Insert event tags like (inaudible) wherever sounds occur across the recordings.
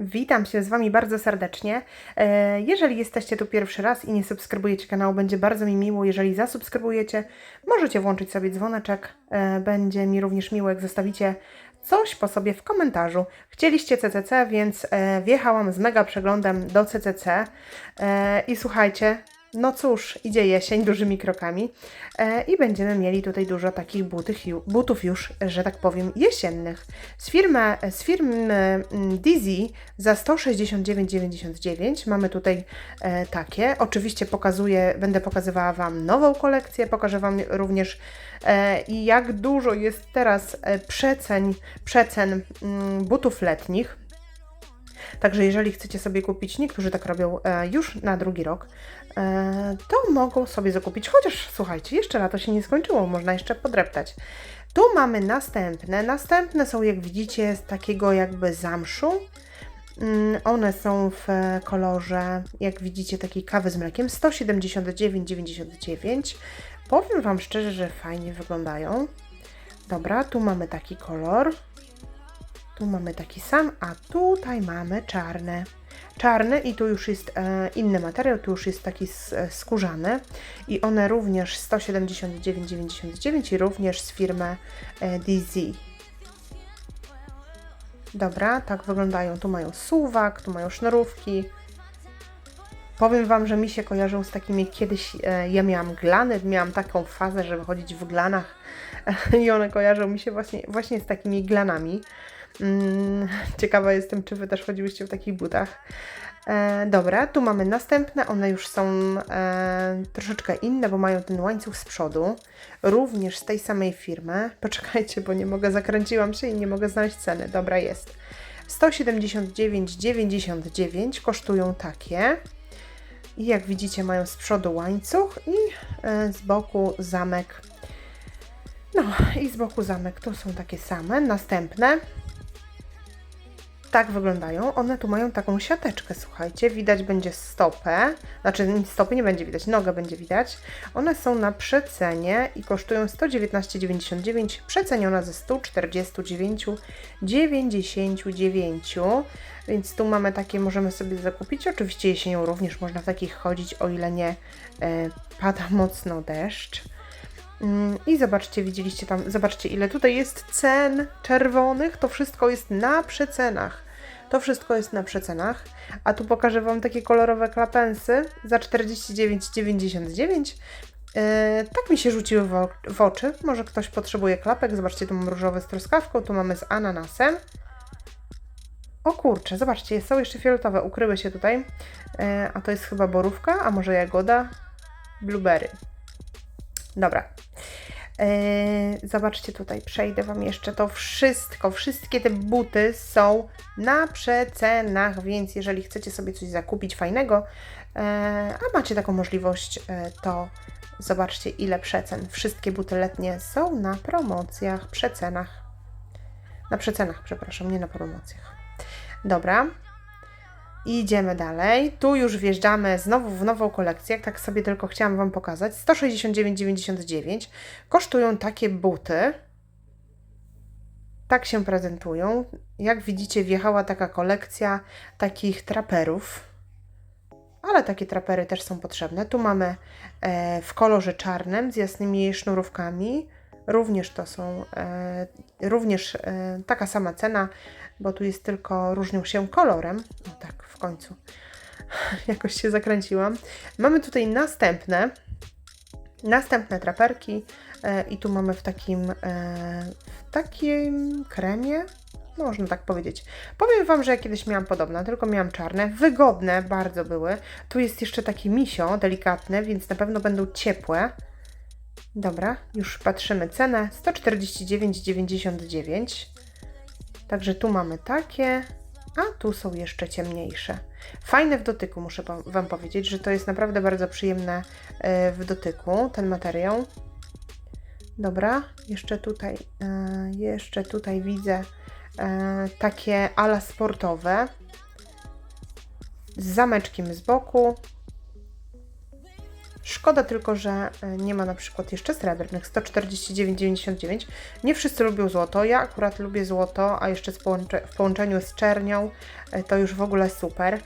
Witam się z Wami bardzo serdecznie. E, Jeżeli jesteście tu pierwszy raz i nie subskrybujecie kanału, będzie bardzo mi miło, jeżeli zasubskrybujecie. Możecie włączyć sobie dzwoneczek. E, Będzie mi również miło, jak zostawicie coś po sobie w komentarzu. Chcieliście CCC, więc e, wjechałam z mega przeglądem do CCC. I słuchajcie, no cóż, idzie jesień dużymi krokami e, i będziemy mieli tutaj dużo takich butych, butów już, że tak powiem, jesiennych. Z firmy, z firmy mm, Dizzy za 169,99 mamy tutaj e, takie. Oczywiście pokazuję, będę pokazywała Wam nową kolekcję, pokażę Wam również e, jak dużo jest teraz przeceń, przecen mm, butów letnich. Także jeżeli chcecie sobie kupić, niektórzy tak robią e, już na drugi rok, to mogą sobie zakupić, chociaż słuchajcie, jeszcze lato się nie skończyło, można jeszcze podreptać. Tu mamy następne. Następne są, jak widzicie, z takiego jakby zamszu. Mm, One są w e, kolorze, jak widzicie, takiej kawy z mlekiem 179,99. Powiem Wam szczerze, że fajnie wyglądają. Dobra, tu mamy taki kolor. Tu mamy taki sam, a tutaj mamy czarne. Czarny i tu już jest e, inny materiał, tu już jest taki e, skórzany i one również 179,99 i również z firmy e, DZ. Dobra, tak wyglądają. Tu mają suwak, tu mają sznurówki. Powiem Wam, że mi się kojarzą z takimi kiedyś, e, ja miałam glany, miałam taką fazę, żeby chodzić w glanach (laughs) i one kojarzą mi się właśnie, właśnie z takimi glanami. Mm, (laughs) ciekawa jestem, czy Wy też chodziłyście w takich butach. E, dobra, tu mamy następne, one już są e, troszeczkę inne, bo mają ten łańcuch z przodu, również z tej samej firmy. (laughs) Poczekajcie, bo nie mogę, zakręciłam się i nie mogę znaleźć ceny. Dobra, jest. 179,99 kosztują takie. I jak widzicie, mają z przodu łańcuch i e, z boku zamek. No i z boku zamek tu są takie same. Następne. Tak wyglądają. One tu mają taką siateczkę, słuchajcie. Widać będzie stopę. Znaczy stopy nie będzie widać, nogę będzie widać. One są na przecenie i kosztują 119,99. Przeceniona ze 149,99. Więc tu mamy takie, możemy sobie zakupić. Oczywiście jesienią również można w takich chodzić, o ile nie e, pada mocno deszcz. Mm, I zobaczcie, widzieliście tam, zobaczcie ile tutaj jest cen czerwonych. To wszystko jest na przecenach. To wszystko jest na przecenach. A tu pokażę Wam takie kolorowe klapensy za 49,99. Yy, tak mi się rzuciły w, w oczy. Może ktoś potrzebuje klapek. Zobaczcie, tu mam różowe z truskawką, tu mamy z ananasem. O kurczę, zobaczcie, są jeszcze fioletowe, ukryły się tutaj. Yy, a to jest chyba borówka, a może jagoda? Blueberry. Dobra. Eee, zobaczcie tutaj, przejdę Wam jeszcze to wszystko. Wszystkie te buty są na przecenach, więc jeżeli chcecie sobie coś zakupić fajnego, eee, a macie taką możliwość, e, to zobaczcie ile przecen. Wszystkie buty letnie są na promocjach, przecenach. Na przecenach, przepraszam, nie na promocjach. Dobra. Idziemy dalej. Tu już wjeżdżamy znowu w nową kolekcję. Tak sobie tylko chciałam Wam pokazać. 169,99 kosztują takie buty. Tak się prezentują. Jak widzicie, wjechała taka kolekcja takich traperów. Ale takie trapery też są potrzebne. Tu mamy e, w kolorze czarnym z jasnymi sznurówkami. Również to są, e, również e, taka sama cena, bo tu jest tylko, różnią się kolorem. No tak, w końcu. (laughs) Jakoś się zakręciłam. Mamy tutaj następne, następne traperki e, i tu mamy w takim, e, w takim kremie, można tak powiedzieć. Powiem Wam, że ja kiedyś miałam podobne, tylko miałam czarne, wygodne bardzo były. Tu jest jeszcze taki misio, delikatny, więc na pewno będą ciepłe. Dobra, już patrzymy cenę, 149,99. Także tu mamy takie, a tu są jeszcze ciemniejsze. Fajne w dotyku, muszę wam- powiedzieć, że to jest naprawdę bardzo przyjemne e, w dotyku, ten materiał. Dobra, jeszcze tutaj, e, jeszcze tutaj widzę e, takie ala sportowe z zameczkiem z boku. Szk- Szkoda tylko, że e, nie ma na przykład jeszcze srebrnych 149,99. Nie wszyscy lubią złoto. Ja akurat lubię złoto, a jeszcze w połączeniu z czernią e, to już w ogóle super. E,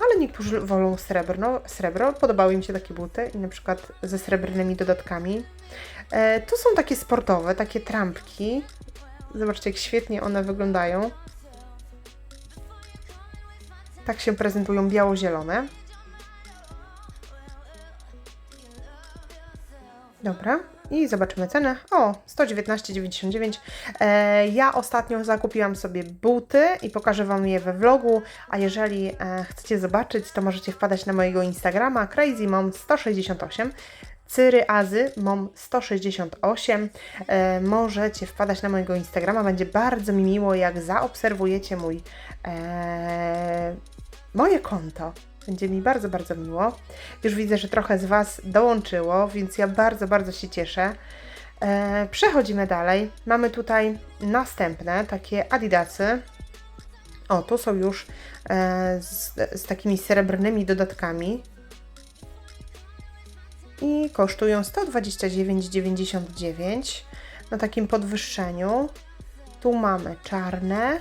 ale niektórzy wolą srebrno, srebro. Podobały mi się takie buty i na przykład ze srebrnymi dodatkami. Tu są takie sportowe, takie trampki. Zobaczcie, jak świetnie one wyglądają. Tak się prezentują biało-zielone. Dobra, i zobaczymy cenę. O, 119,99. E, ja ostatnio zakupiłam sobie buty i pokażę Wam je we vlogu, a jeżeli e, chcecie zobaczyć, to możecie wpadać na mojego Instagrama crazymom168 Cyry Azy Mom 168. E, możecie wpadać na mojego Instagrama. Będzie bardzo mi miło, jak zaobserwujecie mój e, moje konto. Będzie mi bardzo, bardzo miło. Już widzę, że trochę z Was dołączyło, więc ja bardzo, bardzo się cieszę. E, przechodzimy dalej. Mamy tutaj następne takie adidasy. O, tu są już e, z, z takimi srebrnymi dodatkami. I kosztują 129,99 na takim podwyższeniu. Tu mamy czarne,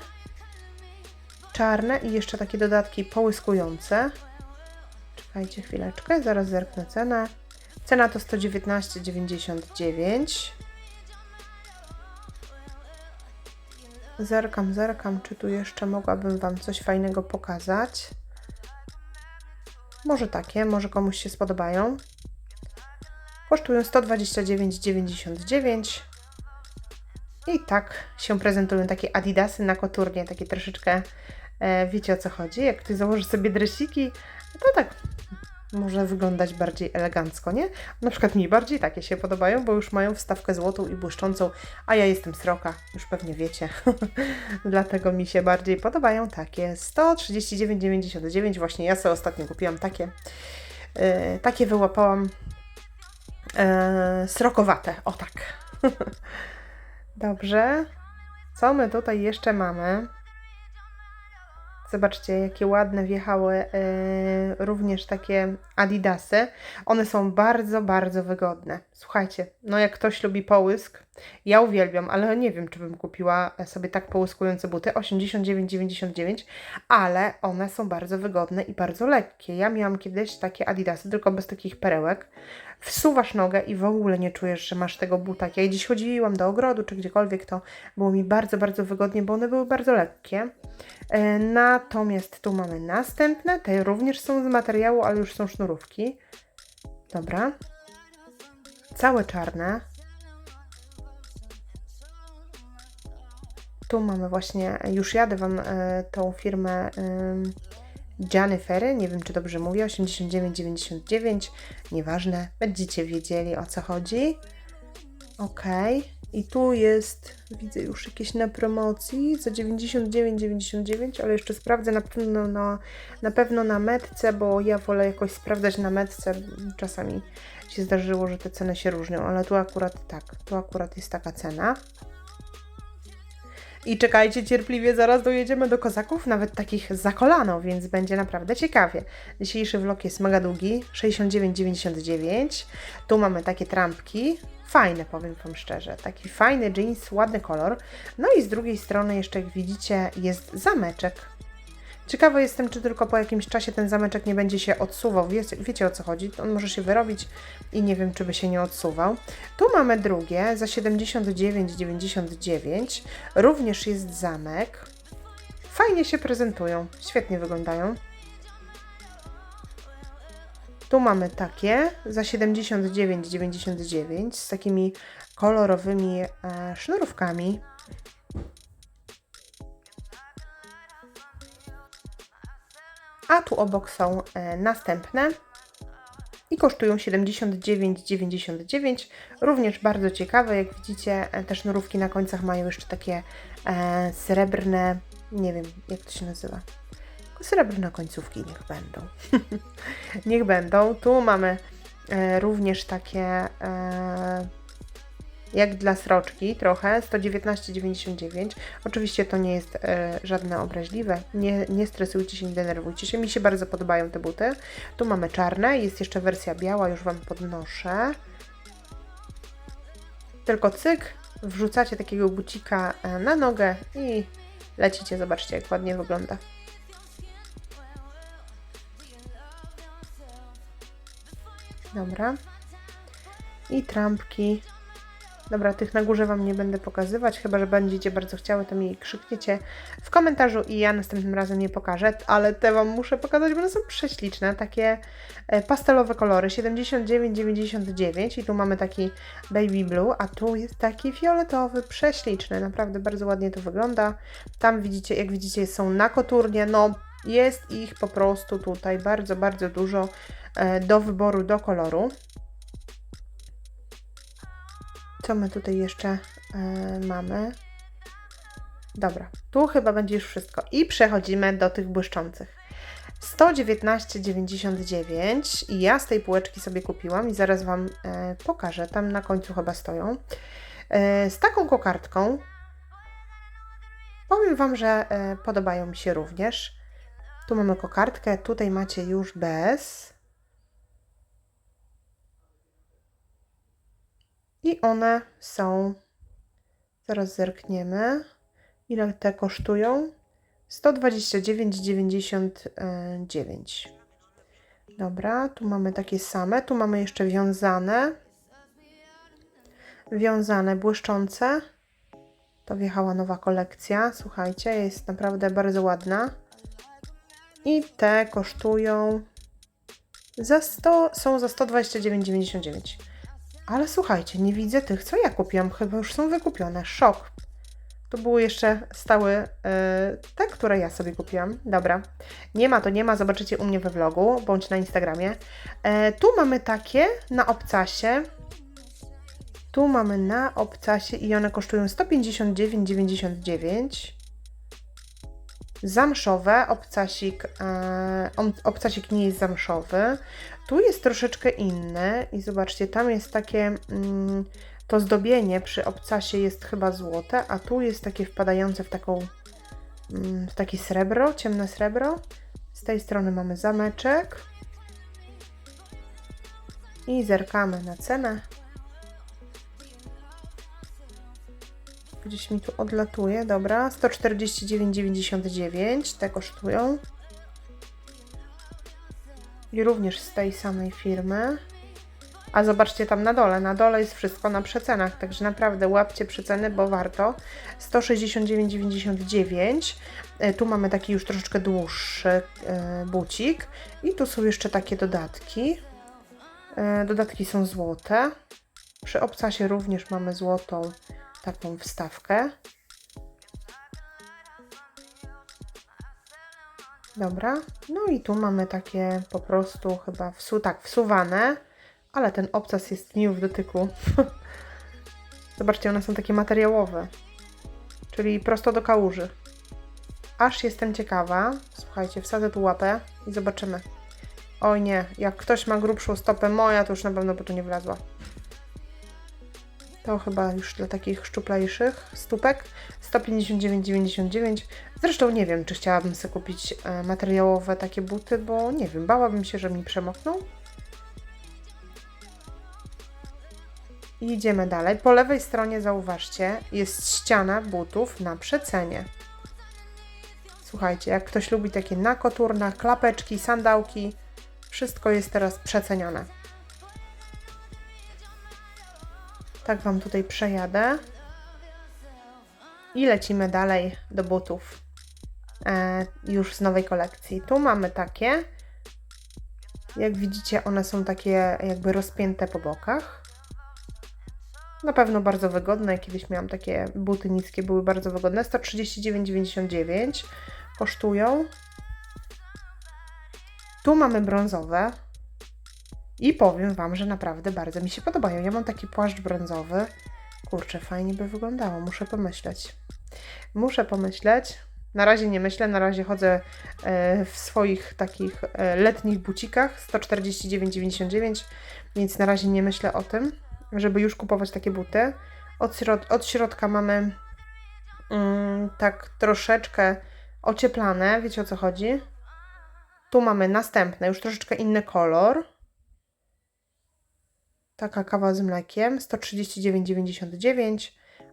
czarne i jeszcze takie dodatki połyskujące. Czekajcie chwileczkę, zaraz zerknę cenę. Cena to 119,99. Zerkam, zerkam, czy tu jeszcze mogłabym Wam coś fajnego pokazać. Może takie, może komuś się spodobają. Kosztują 129,99. I tak się prezentują takie adidasy na koturnie, takie troszeczkę, e, wiecie o co chodzi. Jak ty założysz sobie dresiki, to tak może wyglądać bardziej elegancko, nie? Na przykład mi bardziej takie się podobają, bo już mają wstawkę złotą i błyszczącą, a ja jestem sroka, już pewnie wiecie. (laughs) Dlatego mi się bardziej podobają takie. 139,99 właśnie ja sobie ostatnio kupiłam takie. Yy, takie wyłapałam yy, srokowate, o tak. (laughs) Dobrze. Co my tutaj jeszcze mamy? Zobaczcie, jakie ładne wjechały e, również takie adidasy. One są bardzo, bardzo wygodne. Słuchajcie, no jak ktoś lubi połysk, ja uwielbiam, ale nie wiem, czy bym kupiła sobie tak połyskujące buty. 89,99, ale one są bardzo wygodne i bardzo lekkie. Ja miałam kiedyś takie adidasy, tylko bez takich perełek. Wsuwasz nogę i w ogóle nie czujesz, że masz tego buta. Ja gdzieś chodziłam do ogrodu, czy gdziekolwiek, to było mi bardzo, bardzo wygodnie, bo one były bardzo lekkie. E, natomiast tu mamy następne, te również są z materiału, ale już są sznurówki. Dobra. Całe czarne. Tu mamy właśnie, już jadę Wam e, tą firmę y, Jennifery, nie wiem czy dobrze mówię, 89,99, nieważne, będziecie wiedzieli o co chodzi. Ok, i tu jest, widzę już jakieś na promocji za 99,99, ale jeszcze sprawdzę na pewno na, na pewno na metce, bo ja wolę jakoś sprawdzać na metce. Czasami się zdarzyło, że te ceny się różnią, ale tu akurat tak, tu akurat jest taka cena. I czekajcie cierpliwie, zaraz dojedziemy do kozaków, nawet takich za kolano, więc będzie naprawdę ciekawie. Dzisiejszy vlog jest mega długi, 69,99. Tu mamy takie trampki, fajne powiem Wam szczerze, taki fajny jeans, ładny kolor. No i z drugiej strony jeszcze jak widzicie jest zameczek Ciekawa jestem, czy tylko po jakimś czasie ten zameczek nie będzie się odsuwał. Wiecie, wiecie o co chodzi? On może się wyrobić i nie wiem, czy by się nie odsuwał. Tu mamy drugie za 79,99. Również jest zamek. Fajnie się prezentują, świetnie wyglądają. Tu mamy takie za 79,99 z takimi kolorowymi e, sznurówkami. A tu obok są e, następne i kosztują 79,99. Również bardzo ciekawe, jak widzicie, e, te sznurówki na końcach mają jeszcze takie e, srebrne, nie wiem jak to się nazywa. Srebrne końcówki niech będą. (laughs) niech będą. Tu mamy e, również takie e, jak dla sroczki trochę, 119,99. Oczywiście to nie jest e, żadne obraźliwe, nie, nie stresujcie się, nie denerwujcie się. Mi się bardzo podobają te buty. Tu mamy czarne, jest jeszcze wersja biała, już Wam podnoszę. Tylko cyk, wrzucacie takiego bucika e, na nogę i lecicie. Zobaczcie, jak ładnie wygląda. Dobra. I trampki. Dobra, tych na górze Wam nie będę pokazywać, chyba że będziecie bardzo chciały, to mi krzykniecie w komentarzu i ja następnym razem nie pokażę, ale te Wam muszę pokazać, bo one są prześliczne, takie e, pastelowe kolory, 79,99 i tu mamy taki baby blue, a tu jest taki fioletowy, prześliczny, naprawdę bardzo ładnie to wygląda. Tam widzicie, jak widzicie są na koturnie, no jest ich po prostu tutaj bardzo, bardzo dużo e, do wyboru, do koloru. Co my tutaj jeszcze e, mamy? Dobra, tu chyba będzie już wszystko. I przechodzimy do tych błyszczących. 119,99 i ja z tej półeczki sobie kupiłam i zaraz Wam e, pokażę. Tam na końcu chyba stoją. E, z taką kokardką powiem Wam, że podobają mi się również. Tu mamy kokardkę, tutaj macie już bez. I one są, zaraz zerkniemy, ile te kosztują. 129,99. Dobra, tu mamy takie same. Tu mamy jeszcze wiązane. Wiązane, błyszczące. To wjechała nowa kolekcja. Słuchajcie, jest naprawdę bardzo ładna. I te kosztują za 100, są za 129,99. Ale słuchajcie, nie widzę tych, co ja kupiłam. Chyba już są wykupione. Szok. Tu były jeszcze stały yy, te, które ja sobie kupiłam. Dobra. Nie ma to nie ma, zobaczycie u mnie we vlogu, bądź na Instagramie. E, tu mamy takie na obcasie. Tu mamy na obcasie i one kosztują 159,99. Zamszowe, obcasik, e, obcasik nie jest zamszowy. Tu jest troszeczkę inny i zobaczcie, tam jest takie, mm, to zdobienie przy obcasie jest chyba złote, a tu jest takie wpadające w taką, mm, w takie srebro, ciemne srebro. Z tej strony mamy zameczek. I zerkamy na cenę. Gdzieś mi tu odlatuje, dobra. 149,99 te kosztują. I również z tej samej firmy. A zobaczcie tam na dole, na dole jest wszystko na przecenach, także naprawdę łapcie przeceny, bo warto. 169,99. E, Tu mamy taki już troszeczkę dłuższy e, bucik i tu są jeszcze takie dodatki. E, Dodatki są złote. Przy obcasie również mamy złotą taką wstawkę. Dobra, no i tu mamy takie po prostu chyba wsu, tak, wsuwane, ale ten obcas jest miły w dotyku. (laughs) Zobaczcie, one są takie materiałowe, czyli prosto do kałuży. Aż jestem ciekawa. Słuchajcie, wsadzę tu łapę i zobaczymy. Oj nie, jak ktoś ma grubszą stopę moja, to już na pewno by tu nie wlazła. To chyba już dla takich szczuplejszych stópek. 159,99. Zresztą nie wiem, czy chciałabym sobie kupić e, materiałowe takie buty, bo nie wiem, bałabym się, że mi przemokną. I idziemy dalej. Po lewej stronie zauważcie, jest ściana butów na przecenie. Słuchajcie, jak ktoś lubi takie na koturnach, klapeczki, sandałki, wszystko jest teraz przecenione. Tak Wam tutaj przejadę. I lecimy dalej do butów. E, już z nowej kolekcji. Tu mamy takie. Jak widzicie, one są takie jakby rozpięte po bokach. Na pewno bardzo wygodne. Kiedyś miałam takie buty niskie, były bardzo wygodne. 139,99 kosztują. Tu mamy brązowe. I powiem Wam, że naprawdę bardzo mi się podobają. Ja mam taki płaszcz brązowy. Kurczę, fajnie by wyglądało. Muszę pomyśleć. Muszę pomyśleć. Na razie nie myślę, na razie chodzę e, w swoich takich e, letnich bucikach 149,99, więc na razie nie myślę o tym, żeby już kupować takie buty, Od, środ od środka mamy mm, tak troszeczkę ocieplane, wiecie o co chodzi? Tu mamy następne, już troszeczkę inny kolor. Taka kawa z mlekiem, 139,99.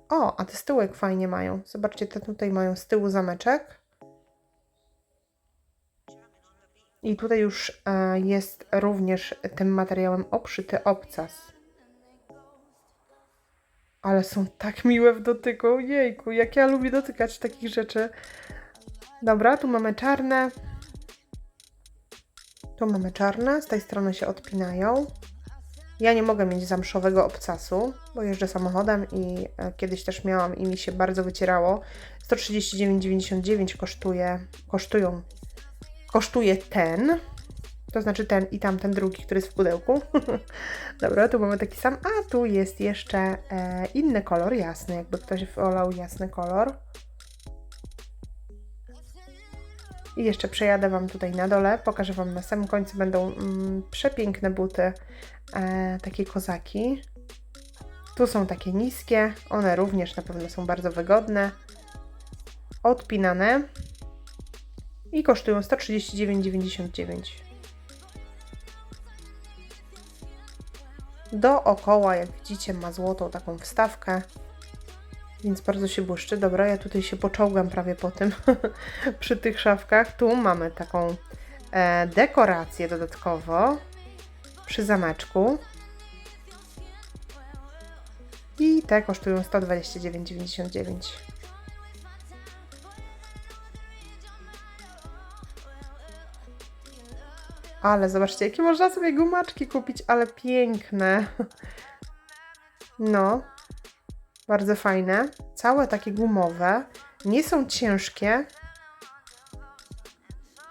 O, a te z tyłek fajnie mają. Zobaczcie, te tutaj mają z tyłu zameczek. I tutaj już e, jest również tym materiałem obszyty obcas. Ale są tak miłe w dotyku. Jejku, jak ja lubię dotykać takich rzeczy. Dobra, tu mamy czarne. Tu mamy czarne, z tej strony się odpinają. Ja nie mogę mieć zamszowego obcasu, bo jeżdżę samochodem i e, kiedyś też miałam i mi się bardzo wycierało. 139,99 kosztuje, kosztują, kosztuje ten, to znaczy ten i tamten drugi, który jest w pudełku. (laughs) Dobra, tu mamy taki sam, a tu jest jeszcze e, inny kolor, jasny, jakby ktoś wolał jasny kolor. I jeszcze przejadę Wam tutaj na dole, pokażę Wam na samym końcu, będą mm, przepiękne buty, e, takie kozaki. Tu są takie niskie, one również na pewno są bardzo wygodne, odpinane. I kosztują 139,99. Dookoła, jak widzicie, ma złotą taką wstawkę, więc bardzo się błyszczy. Dobra, ja tutaj się poczołgam prawie po tym, (laughs) przy tych szafkach. Tu mamy taką e, dekorację dodatkowo przy zameczku. I te kosztują 129,99. Ale zobaczcie, jakie można sobie gumaczki kupić, ale piękne. (laughs) No, bardzo fajne. Całe takie gumowe. Nie są ciężkie.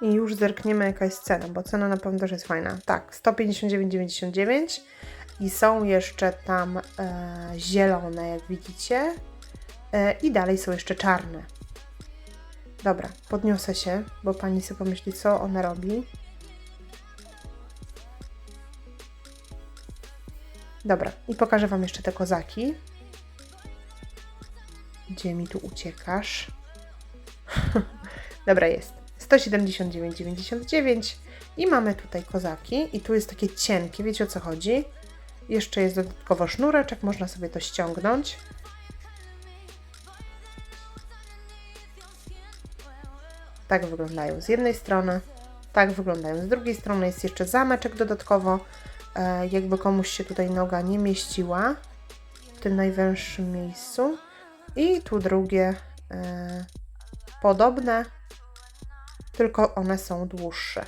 I już zerkniemy jaka jest cena, bo cena na pewno też jest fajna. Tak, 159,99 i są jeszcze tam e, zielone, jak widzicie. E, I dalej są jeszcze czarne. Dobra, podniosę się, bo pani sobie pomyśli, co ona robi. Dobra, i pokażę Wam jeszcze te kozaki. Gdzie mi tu uciekasz? (laughs) Dobra, jest. 179,99 i mamy tutaj kozaki i tu jest takie cienkie, wiecie o co chodzi? Jeszcze jest dodatkowo sznureczek, można sobie to ściągnąć. Tak wyglądają z jednej strony, tak wyglądają z drugiej strony. Jest jeszcze zameczek dodatkowo, e, jakby komuś się tutaj noga nie mieściła w tym najwęższym miejscu. I tu drugie e, podobne, tylko one są dłuższe.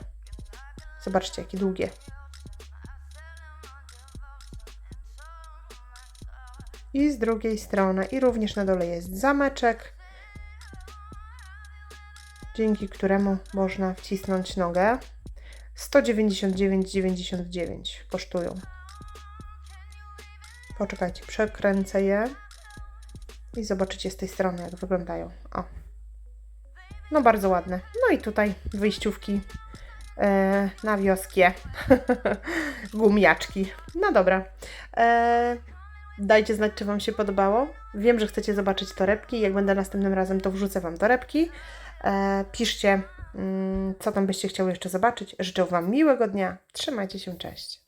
Zobaczcie, jakie długie. I z drugiej strony, i również na dole jest zameczek, dzięki któremu można wcisnąć nogę. 199,99 kosztują. Poczekajcie, przekręcę je i zobaczycie z tej strony, jak wyglądają. O. No bardzo ładne. No i tutaj wyjściówki e, na wioskie. (laughs) Gumiaczki. No dobra. E, dajcie znać, czy Wam się podobało. Wiem, że chcecie zobaczyć torebki. Jak będę następnym razem, to wrzucę Wam torebki. E, piszcie, mm, co tam byście chciały jeszcze zobaczyć. Życzę Wam miłego dnia. Trzymajcie się, cześć.